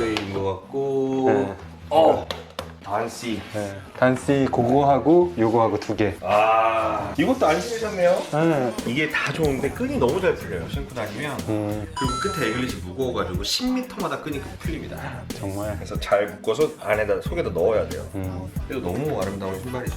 노래인 것 같고. 네. 어, 단씨. 네. 단씨 그거하고 요거하고 두 개. 아, 이것도 안 신으셨네요. 네. 이게 다 좋은데 끈이 너무 잘 풀려요. 신고 다니면. 음, 그리고 끝에 에글릿이 무거워가지고 10m마다 끈이 풀립니다. 정말. 그래서 잘 묶어서 안에다 속에다 넣어야 돼요. 음. 그래도 너무 아름다운 신발이죠.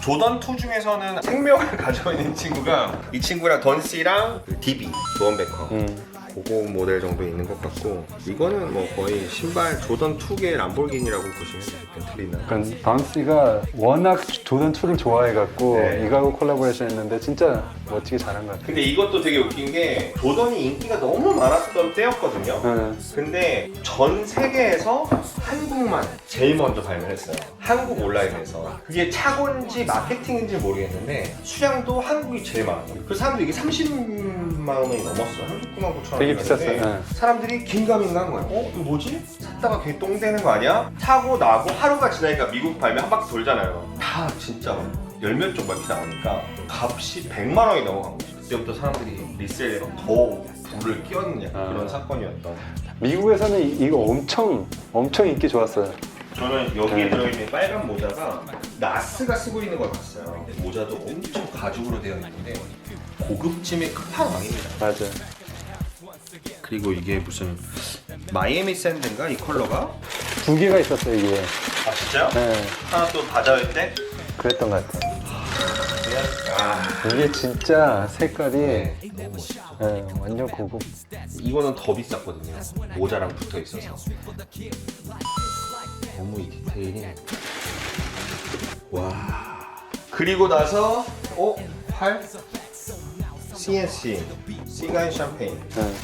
조던 2 중에서는 생명을 가지고 있는 친구가 이 친구랑 던씨랑 그 DB 도원베커 음. 그거 모델 정도 있는 것 같고 이거는 뭐 거의 신발 조던 2의 람보르기니라고 보시면 돼요. 벤틀리나. 그러니까 단씨가 워낙 조던 2를 좋아해갖고 네. 이거하고 콜라보레이션 했는데 진짜 멋지게 잘한 것 같아요. 근데 이것도 되게 웃긴 게 조던이 인기가 너무 많았던 때였거든요. 네. 근데 전 세계에서 한국만 제일 먼저 발매했어요. 한국 온라인에서. 그게 착오인지 마케팅인지 모르겠는데 수량도 한국이 제일 많아요. 그 사람들이 이게 30만 원이 넘었어요. 39만 9천 원. 되게 비쌌어요. 네. 사람들이 긴가민가 한 거예요. 어? 이거 뭐지? 샀다가 괜히 똥 되는 거 아니야? 사고 나고 하루가 지나니까 미국 발매 한 바퀴 돌잖아요. 다 진짜 열몇 쪽밖에 나오니까 값이 100만 원이 넘어간 거죠. 그때부터 사람들이 리셀에 더 불을 끼얹는 약간 아. 그런 사건이었던. 미국에서는 이- 이거 엄청 엄청 인기 좋았어요. 저는 여기에 네. 들어있는 빨간 모자가 나스가 쓰고 있는 걸 봤어요. 모자도 엄청 가죽으로 되어 있는데 고급짐의 끝판왕입니다. 맞아요. 그리고 이게 무슨 마이애미 샌드인가 이 컬러가? 두 개가 있었어요 이게. 아 진짜요? 네. 하나 또 바자회 때? 그랬던 것 같아요. 아 이게 진짜 색깔이 네, 너무 멋있죠. 네, 완전 고급. 이거는 더 비쌌거든요. 모자랑 붙어 있어서. 너무 이 디테일이. 와. 그리고 나서 어 팔 CNC 시가인 샴페인 네.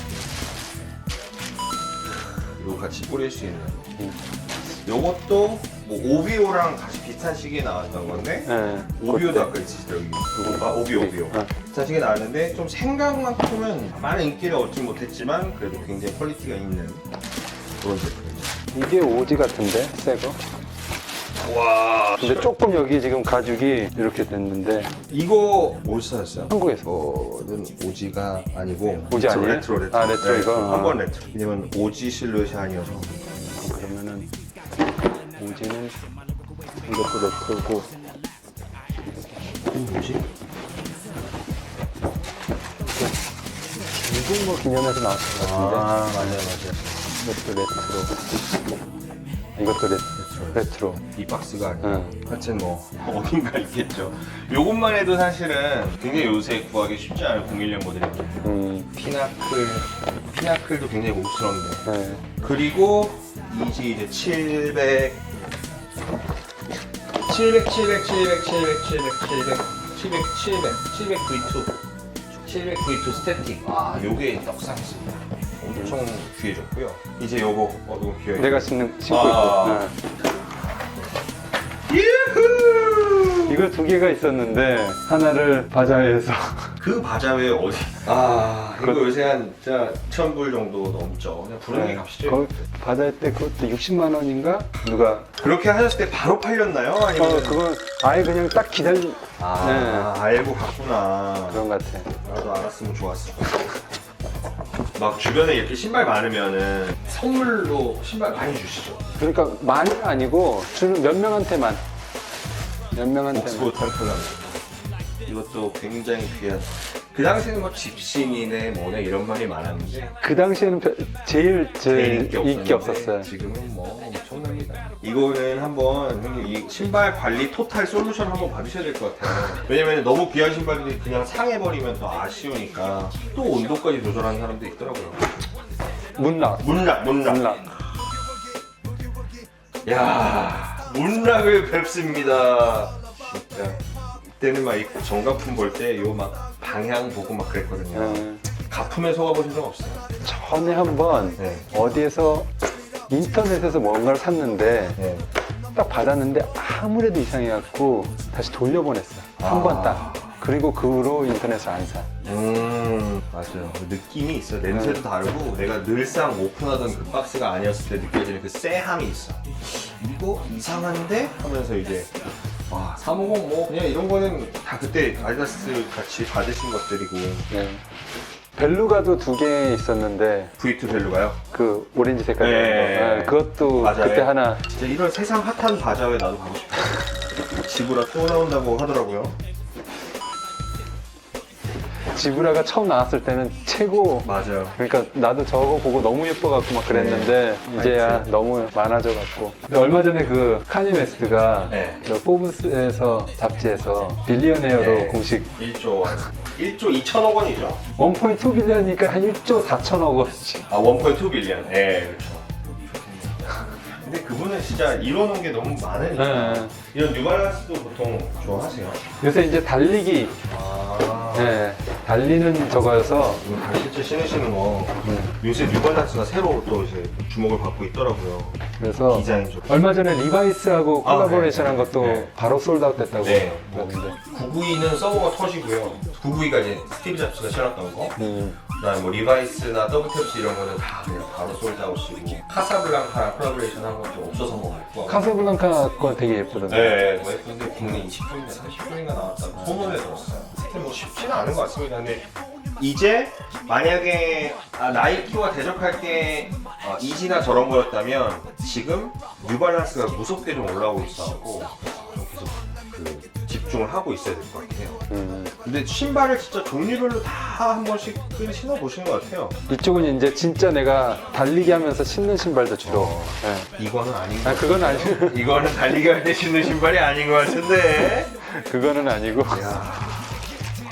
이거 같이 뿌릴 수 있는. 음. 요것도 뭐 오비오랑 같이 비슷한 시기에 나왔던 건데 네. 오비오도. 아까 있으시더라고요. 아 오비오 오비오. 아, 비슷한 시기에 나왔는데 좀 생각만큼은 많은 인기를 얻지 못했지만 그래도 굉장히 퀄리티가 있는 그런 제품이죠. 이게 오지 같은데 새거. 와. 근데 조금 여기 지금 가죽이 이렇게 됐는데 이거 어디서 사셨어요? 한국에서. 이거는 오지가 아니고 오지 저 아니에요? 레트로 레트로 아, 레트로 이거? 한번 레트로 왜냐면 오지 실루엣이 아니어서 그러면은 오지는 이것도 레트로고 이거 뭐지? 뭐 기념해서 나왔던 것 같은데 맞아요 맞아요 이것도 레트로 이것도 레트로 레트로. 이 박스가 아니에요 응. 하여튼 뭐 어딘가 있겠죠. 요것만 해도 사실은 굉장히 요새 구하기 쉽지 않은 01년 모델입니다 음, 피나클 피나클도 굉장히 고급스러운데. 네. 그리고 이지 이제 700 700 700 700 700 700 700 700 700 700 V2 700 V2 스태틱. 아 요게 떡상했습니다 엄청 귀해졌고요. 이제 요거 어 너무 귀여워. 내가 신는 신고. 아. 있고 네. 이거 두 개가 있었는데 하나를 바자회에서. 그 바자회 어디? 아 이거 그- 요새 한 진짜 2,000불 정도 넘죠. 그냥 게 값이죠. 거기 바자회 때 그것도 60만 원인가? 누가? 그렇게 하셨을 때 바로 팔렸나요? 아니면 어 그건 아예 그냥 딱 기다리 아 알고 갔구나. 그런 것 같아. 나도 알았으면 좋았을 거야. 막 주변에 이렇게 신발 많으면은 선물로 신발 많이 주시죠. 그러니까 많이 아니고 주는 몇 명한테만 몇 명한테만 옥스포드 탐플라. 이것도 굉장히 귀한. 그 당시에는 뭐 집신이네 뭐네 이런 말이 많았는데 그 당시에는 별- 제일 제일 제일 인기 없었어요. 지금은 뭐. 이거는 한번 형님 이 신발 관리 토탈 솔루션 한번 받으셔야 될 것 같아요. 왜냐면 너무 귀한 신발들이 그냥 상해버리면 더 아쉬우니까 또 온도까지 조절하는 사람도 있더라고요. 문락 문락, 문락. 문락 야 문락을 뵙습니다. 진짜 이때는 막 이 정가품 볼 때 요 막 방향 보고 막 그랬거든요. 어, 가품에 속아보신 적 없어요? 전에 한번 네. 어디에서 인터넷에서 뭔가를 샀는데 네. 딱 받았는데 아무래도 이상해갖고 다시 돌려보냈어 한 아. 번딱 그리고 그 후로 인터넷을 안 사. 음 맞아요 그 느낌이 있어 냄새도 다르고 내가 늘상 오픈하던 그 박스가 아니었을 때 느껴지는 그 쎄함이 있어 이거 이상한데? 하면서 이제 와 350 뭐 그냥 이런 거는 다 그때 아디다스 같이 받으신 것들이고 네. 벨루가도 두 개 있었는데 V2 벨루가요? 그 오렌지 색깔 네. 네, 그것도 맞아요. 그때 하나 진짜 이런 세상 핫한 바자회 나도 가고 싶어요. 지브라 또 나온다고 하더라고요. 지브라가 처음 나왔을 때는 최고 맞아요. 그러니까 나도 저거 보고 너무 예뻐갖고 막 그랬는데 네. 이제야 너무 많아져갖고 얼마 전에 그 카니 웨스트가 네. 그 포브스에서 잡지에서 빌리언웨어로 네. 공식 1조 1조 2천억 원이죠. 1.2 빌리언이니까 한 1조 4천억 원씩 아, 1.2 빌리언. 네, 그렇죠. 근데 그분은 진짜 이뤄놓은 게 너무 많으니까 네. 이런 뉴발란스도 보통 좋아하세요. 요새 이제 달리기 아, 네, 달리는 저거여서 이거 발실제 신으시는 거 요새 뉴발란스가 새로 또 이제 주목을 받고 있더라고요. 그래서 디자인적으로. 얼마 전에 리바이스하고 아, 콜라보레이션한 네. 것도 네. 바로 솔드아웃 됐다고 네, 뭐 그러는데 992는 서버가 터지고요. 992가 이제 스티브 잡스가 신었던 거. 음, 그다음에 뭐 리바이스나 더블탭스 이런 거는 다 그냥 바로 솔드아웃이고 카사블랑카랑 콜라보레이션 한 것도 없어서 것 같고. 카사블랑카 거 되게 예쁘던데 네, 뭐 예쁜데 국내 20분인가 30분인가 나왔다고 소문을 들었어요. 하여튼 뭐 쉽지는 않은 것 같습니다. 근데 이제 만약에 아, 나이키와 대적할 게 어, 이지나 저런 거였다면 지금 뉴발란스가 무섭게 좀 올라오고 있어갖고 좀 계속 그 집중을 하고 있어야 될 것 같아요. 음. 근데 신발을 진짜 종류별로 다 한 번씩 신어 보시는 것 같아요. 이쪽은 이제 진짜 내가 달리기 하면서 신는 신발도 주로 어. 네. 이거는 아닌 것 아 그건 아니. 이거는 달리기 할 때 신는 신발이 아닌 것 같은데. 그거는 아니고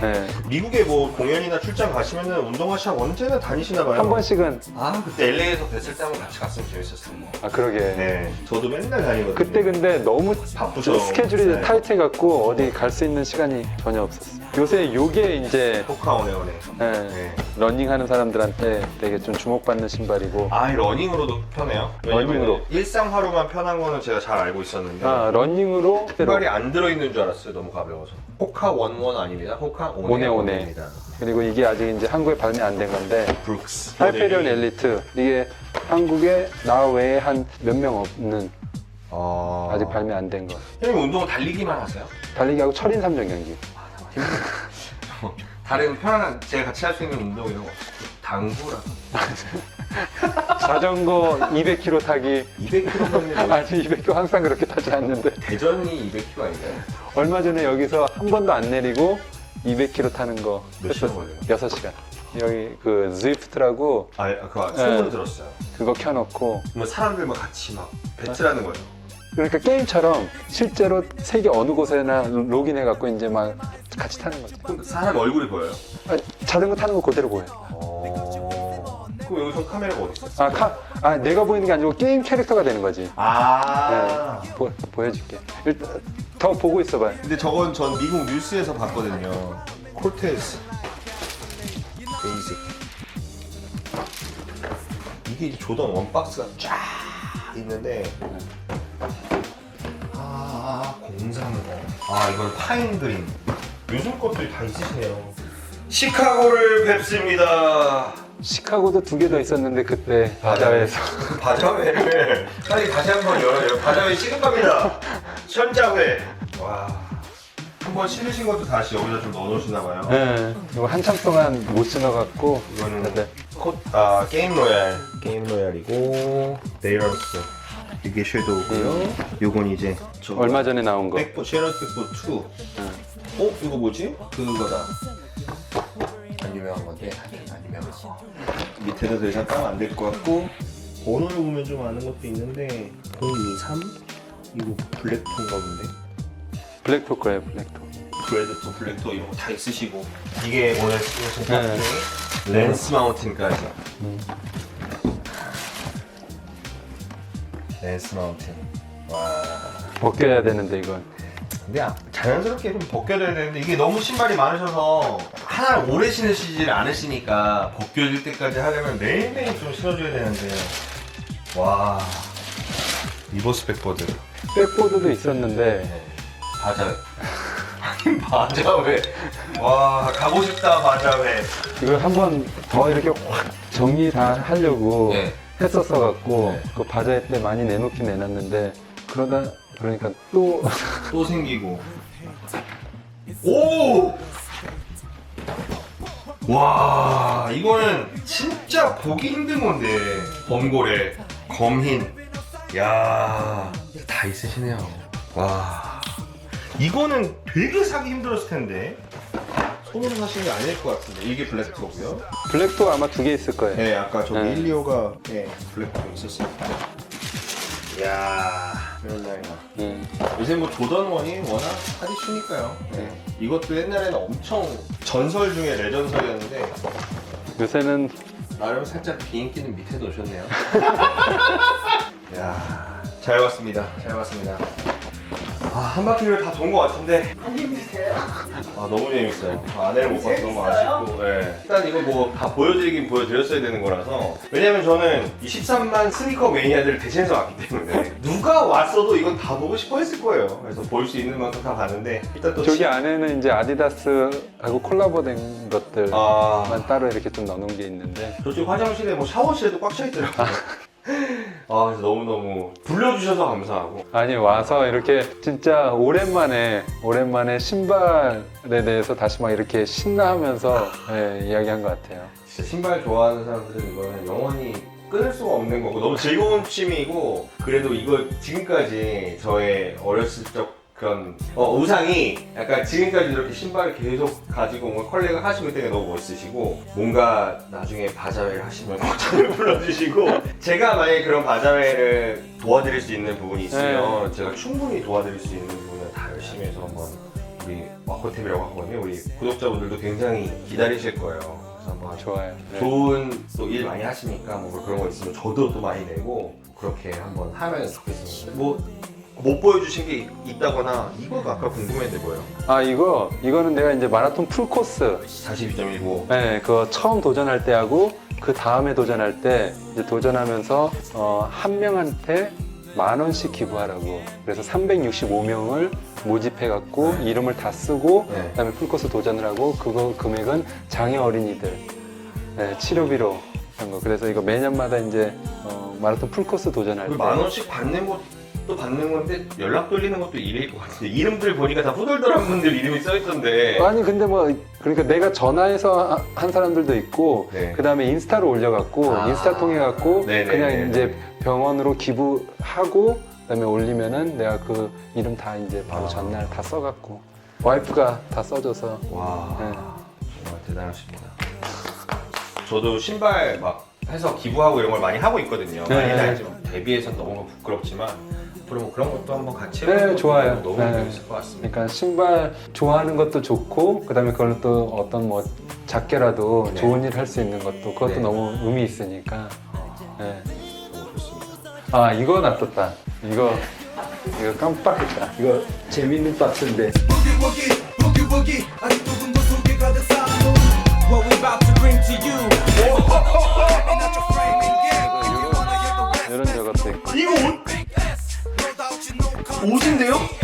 네. 미국에 뭐 공연이나 출장 가시면은 운동화 샵 언제나 다니시나 봐요. 한 번씩은 아 그때 LA에서 뵀을 때 한번 같이 갔으면 재밌었을 텐데. 아 그러게 네, 저도 맨날 다니거든요. 그때 근데 너무 바쁘죠. 스케줄이 네. 타이트해갖고 어디 갈 수 있는 시간이 전혀 없었어 요 새 요게 이제 포카 오네오네. 네, 네. 러닝하는 사람들한테 되게 좀 주목받는 신발이고 아, 이 러닝으로도 편해요? 러닝으로. 일상화로만 편한 거는 제가 잘 알고 있었는데 아 러닝으로 신발이 안 들어있는 줄 알았어요. 너무 가벼워서. 호카 원원 아닙니다. 호카 오네 오네. 오네오네입니다. 그리고 이게 아직 이제 한국에 발매 안 된 건데 브룩스. 하이페리온 엘리트 이게 한국에 나 외에 한 몇 명 없는 아... 아직 발매 안 된 거. 형님 운동은 달리기만 하세요? 달리기하고 철인 3종 경기. 다른 편안한 제가 같이 할 수 있는 운동 이런 거? 당구랑 자전거 200km 타기. 200km면 아니 200km 항상 그렇게 타지 않는데 대전이 200km 아닌가요? 얼마 전에 여기서 한 번도 안 내리고 200km 타는 거 몇 시간. 걸려요? 6시간. 여기 그 zwift라고 아, 그거 소문 네. 들었어요. 그거 켜놓고 뭐 사람들 막 같이 막 배틀하는 거예요. 그러니까 게임처럼 실제로 세계 어느 곳에나 로그인해 갖고 이제 막 같이 타는 거지. 그럼 사람 얼굴이 보여요? 아, 자전거 타는 거 그대로 보여. 어. 그럼 여기서 카메라가 어디 있어? 아, 카, 아 내가 보이는 게 아니고 게임 캐릭터가 되는 거지. 아. 네, 보, 보여줄게. 일단 더 보고 있어봐. 근데 저건 전 미국 뉴스에서 봤거든요. 콜테스 베이직. 이게 이제 조던 원 박스가 쫙 있는데 아 공상거 아 이건 파인 그린 요즘 것들이 다 있으시네요. 시카고를 뵙습니다. 시카고도 두 개 더 있었는데 그때 바자회에서. 그 바자회를 빨리 다시 한 번 열어요. 바자회 시급 갑니다. 현자회. 와 한번 신으신 것도 다시 여기다 좀 넣어놓으시나 봐요. 네, 이거 한참 동안 못 신어갖고 이거는 네. 코, 아 게임 로얄. 게임 로얄이고 데이러스 이게 섀도우고요 요건 이제 저 얼마 전에 나온 거. 백보 쉐러스 백보 2 어? 이거 뭐지? 그거다 안 유명한 건데 안 유명한 거 밑에도 더 이상 까면 안 될 것 같고 번호를 보면 좀 아는 것도 있는데 023 이거 블랙톤가 본데 블랙토커예요, 블랙토. 브레드토 블랙토 이런 거 다 있으시고 이게 오늘 쓰신 네. 네. 렌스 마운틴까지 음. 렌스 마운틴 와. 벗겨야 되는데 이건. 근데 아- 자연스럽게 좀 벗겨져야 되는데 이게 너무 신발이 많으셔서 하나를 오래 신으시질 않으시니까 벗겨질 때까지 하려면 매일매일 좀 신어줘야 되는데. 와. 리버스 백보드. 백보드도 있었는데. 바자회 아니 바자회. 와 가고 싶다 바자회. 이걸 한번 더 이렇게 확 정리 다 하려고 네. 했었어 갖고 네. 그 바자회 때 많이 내놓긴 내놨는데 그러다 그러니까 또 또 생기고. 오! 와 이거는 진짜 보기 힘든 건데. 범고래 검흰. 야 다 있으시네요. 와. 이거는 되게 사기 힘들었을 텐데 손으로 사시는 게 아닐 것 같은데 이게 블랙토고요 블랙도 아마 두 개 있을 거예요. 네 아까 저기 네. 1, 2호가 네, 블랙토 있었습니다 이야 이런 라이나 음. 요새 뭐 조던원이 워낙 핫이 추니까요 네. 이것도 옛날에는 엄청 전설 중에 레전설이었는데 요새는 나름 살짝 비인기는 밑에 놓으셨네요. 야, 잘 봤습니다. 잘 봤습니다. 아, 한 바퀴를 다 돈 것 같은데. 아, 너무 재밌어요. 아, 아내를 못 봐서 너무 아쉽고. 네. 일단 이거 뭐 다 보여드리긴 보여드렸어야 되는 거라서. 왜냐면 저는 이 13만 스니커 매니아들을 대신해서 왔기 때문에. 누가 왔어도 이건 다 보고 싶어 했을 거예요. 그래서 볼 수 있는 만큼 다 봤는데. 일단 또. 저기 치- 안에는 이제 아디다스하고 콜라보된 것들만 아. 따로 이렇게 좀 넣어놓은 게 있는데 저쪽 화장실에 뭐 샤워실에도 꽉 차 있더라고요. 아, 그래서 너무너무 불러주셔서 감사하고. 아니 와서 이렇게 진짜 오랜만에 오랜만에 신발에 대해서 다시 막 이렇게 신나하면서 예, 이야기한 것 같아요. 진짜 신발 좋아하는 사람들은 이거는 영원히 끊을 수가 없는 거고 너무 즐거운 취미이고 그래도 이거 지금까지 저의 어렸을 적 그런 어, 우상이 약간 지금까지 이렇게 신발을 계속 가지고 뭐 컬렉을 하시고 있다는 게 너무 멋있으시고 뭔가 나중에 바자회를 하시면 저를 불러주시고 제가 만약에 그런 바자회를 도와드릴 수 있는 부분이 있으면 제가 충분히 도와드릴 수 있는 부분을 다 열심히 해서 한번 우리 와코템이라고 하거든요 우리 구독자분들도 굉장히 기다리실 거예요 그래서 한번 좋아요. 네. 좋은 또 일 많이 하시니까 뭐 그런 거 있으면 저도 또 많이 내고 그렇게 한번 하면 좋겠습니다. 뭐 못 보여주신 게 있- 있다거나 이거가 아까 궁금했는데 뭐예요? 아 이거 이거는 내가 이제 마라톤 풀 코스 42.19 네, 그거 처음 도전할 때 하고 그 다음에 도전할 때 이제 도전하면서 어, 한 명한테 만 원씩 기부하라고 그래서 365명을 모집해 갖고 이름을 다 쓰고 네. 그다음에 풀코스 도전을 하고 그거 금액은 장애 어린이들 네, 치료비로 한 거. 그래서 이거 매년마다 이제 어, 마라톤 풀코스 도전할 때 그만 원씩 받는 것 도 받는 건데 연락 돌리는 것도 일일 것 같은데 이름들 보니까 다 후덜덜한 분들 이름이 써있던데 아니 근데 뭐 그러니까 내가 전화해서 하- 한 사람들도 있고 네. 그다음에 인스타로 올려갖고 아. 인스타 통해 갖고 네네네네. 그냥 이제 병원으로 기부하고 그다음에 올리면은 내가 그 이름 다 이제 바로 아. 전날 다 써갖고 와이프가 다 써줘서 와 네. 정말 대단하십니다. 저도 신발 막 해서 기부하고 이런 걸 많이 하고 있거든요. 네. 많이 알지만 데뷔해서 너무 부끄럽지만 앞으로 뭐 그런 것도 한번 같이 네, 해보는 네, 좋아요. 너무 네. 재밌을 것 같습니다. 그러니까 신발 좋아하는 것도 좋고 그다음에 그걸 또 어떤 뭐 작게라도 네. 좋은 일 할 수 있는 것도 그것도 네. 너무 의미 있으니까. 어, 네. 너무 좋습니다. 아 이거 놔뒀다. 이거 이거 깜빡했다. 이거 재밌는 박스인데. boogie woogie, boogie What we about to bring to you. 5등데요?